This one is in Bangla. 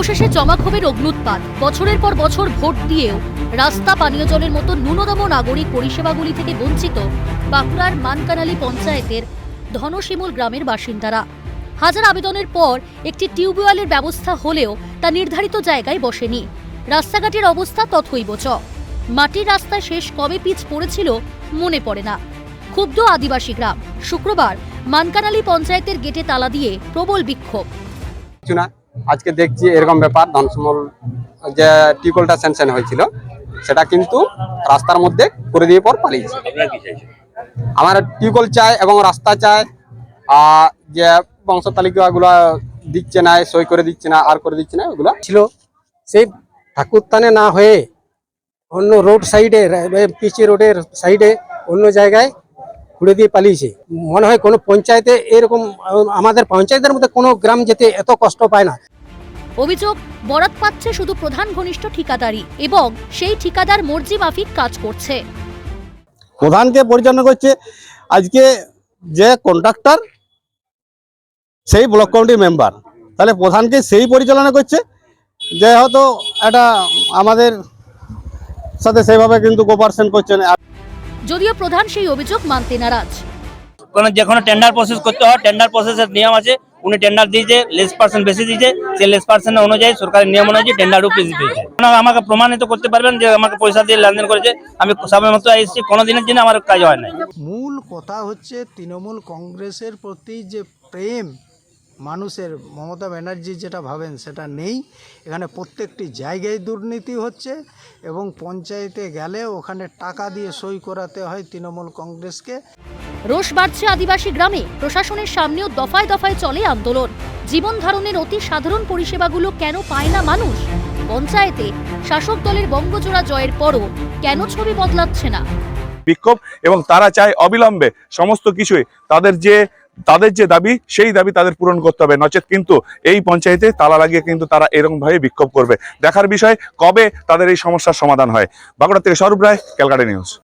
অবশেষে জমাক্ষোভের অগ্নুৎপাত। বছরের পর বছর ভোট দিয়েও রাস্তা পানীয় জলের মতো ন্যূনতম নাগরিক পরিষেবাগুলি থেকে বঞ্চিত বাঁকুড়ার মানকানালি পঞ্চায়েতের ধনশিমুল গ্রামের বাসিন্দারা। হাজার আবেদনের পর একটি টিউবওয়েলের ব্যবস্থা হলেও তা নির্ধারিত জায়গায় বসেনি। রাস্তাঘাটের অবস্থা তথৈব চ। মাটির রাস্তায় শেষ কবে পিচ পড়েছিল মনে পড়ে না। ক্ষুব্ধ আদিবাসী গ্রাম। শুক্রবার মানকানালি পঞ্চায়েতের গেটে তালা দিয়ে প্রবল বিক্ষোভ। আজকে দেখছি এরকম ব্যাপার ধনসমল যে টিউবওয়েলটা স্যাংশন হয়েছিল সেটা কিন্তু রাস্তার মধ্যে করে দিয়ে পর পালিয়েছে। আমার টিউবওয়েল চাই এবং রাস্তা চাই আর যে বংশ তালিকাগুলো দিচ্ছে না সই করে দিচ্ছে না আর করে দিচ্ছে না ওগুলো ছিল। সেই ঠাকুরতানে না হয়ে অন্য রোড সাইডে পিচি রোডের সাইডে অন্য জায়গায় ঘুরে দিয়ে পালিয়েছে। মনে হয় কোনো পঞ্চায়েতে এরকম আমাদের পঞ্চায়েতের মধ্যে কোনো গ্রাম যেতে এত কষ্ট পায় না। অভিযোগ বরাত পাচ্ছে শুধু প্রধান ঘনিষ্ঠ ঠিকাদারি এবং সেই ঠিকাদার মর্জি মাফিক কাজ করছে। প্রধানকে পরিচালনা করছে আজকে যে কন্ট্রাক্টর সেই ব্লক কমিটির মেম্বার তাহলে প্রধানকে সেই পরিচালনা করছে যে হয়তো এটা আমাদের সাথে সেইভাবে কিন্তু কোপারেশন করছে না। যদিও প্রধান সেই অভিযোগ মানতে নারাজ। কোনো যে কোনো টেন্ডার প্রসেস করতে হয় টেন্ডার প্রসেসের নিয়ম আছে। উনি টেন্ডার দিয়েছে লেস পার্সেন্ট বেশি দিয়েছে। সেই লেস পার্সেন্ট অনুযায়ী সরকারের নিয়ম অনুযায়ী টেন্ডারও বেশি পেয়েছে ওনারা আমাকে প্রমাণিত করতে পারবেন যে আমাকে পয়সা দিয়ে লেনদেন করেছে। আমি সময় মতো এসেছি কোনো দিনের জন্য আমার কাজ হয় নাই। মূল কথা হচ্ছে তৃণমূল কংগ্রেসের প্রতি যে প্রেম মানুষের মমতা ব্যানার্জি যেটা ভাবেন সেটা নেই। এখানে প্রত্যেকটি জায়গায় দুর্নীতি হচ্ছে এবং পঞ্চায়েতে গেলে ওখানে টাকা দিয়ে সই করাতে হয় তৃণমূল কংগ্রেসকে। রোষ বাড়ছে আদিবাসী গ্রামে। প্রশাসনের সামনেও দফায় দফায় চলে আন্দোলন। জীবন ধারণের অতি সাধারণ পরিষেবাগুলো কেন পায় না মানুষ? পঞ্চায়েতে শাসক দলের বঙ্গজোড়া জয়ের পরও কেন ছবি বদলাচ্ছে না? বিক্ষোভ এবং তারা চায় অবিলম্বে সমস্ত কিছুই তাদের যে তাদের যে দাবি, সেই দাবি তাদের পূরণ করতে হবে। নচেত কিন্তু এই পঞ্চায়েতে তালা লাগিয়ে কিন্তু তারা এরকমভাবে বিক্ষোভ করবে। দেখার বিষয়, কবে তাদের এই সমস্যার সমাধান হয়? বাঁকুড়া থেকে স্বরূপ রায়, ক্যালকাটা নিউজ।